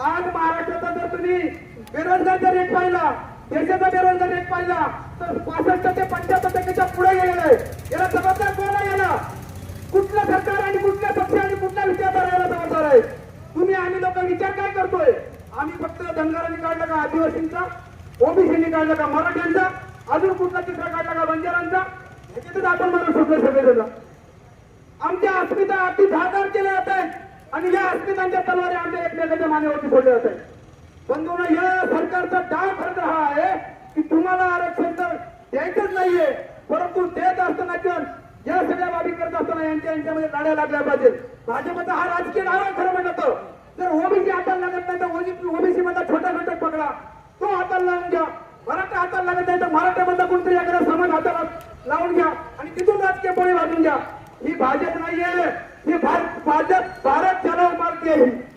आज महाराष्ट्राचा जर तुम्ही बेरोजगारचा रेट पाहिला देशाचा बेरोजगार रेट पाहिला तर पासष्ट ते पंच्याहत्तर टक्क्याच्या पुढे गेलेला आहे. याला जबाबदार कोण आहे याला? कुठलं सरकार आणि कुठल्या पक्ष आणि कुठल्या विचार जबाबदार आहे? तुम्ही आम्ही लोक विचार काय करतोय? आम्ही फक्त धनगरांनी काढला का आदिवासींचा ओबीसीनी काढला का मराठ्यांचा अजून कुठला चित्र काढला का बंजारांचा? ह्याच्यातच आपण मला सुटलं सगळे आमच्या अस्मिता अति धादार केल्या जात आहेत. आणि या अस्मितांच्या तलवारी आमच्या एकमेकाच्या मानेवरती सोडल्या होते बंधून या सरकारचा डाव खर्च हा आहे की तुम्हाला आरक्षण तर द्यायचंच नाहीये परंतु देत असताना पण या सगळ्या बाबी करत असताना यांच्या यांच्यामध्ये लढायला लागल्या पाहिजेत भाजपचा हा राजकीय डाव आहे खरं म्हणत जर ओबीसी हाताला लागत नाही तर ओबीसी मधला छोटा घटक पकडा. तो हाताला लावून घ्या. मराठा हाताला लागत नाही तर मराठ्यामधला कोणतरी एखादा समान हाताला लावून घ्या आणि तिथून राजकीय पोळी वाजून घ्या. ही भाजप नाहीये. ही भारत भाजप भारत Okay.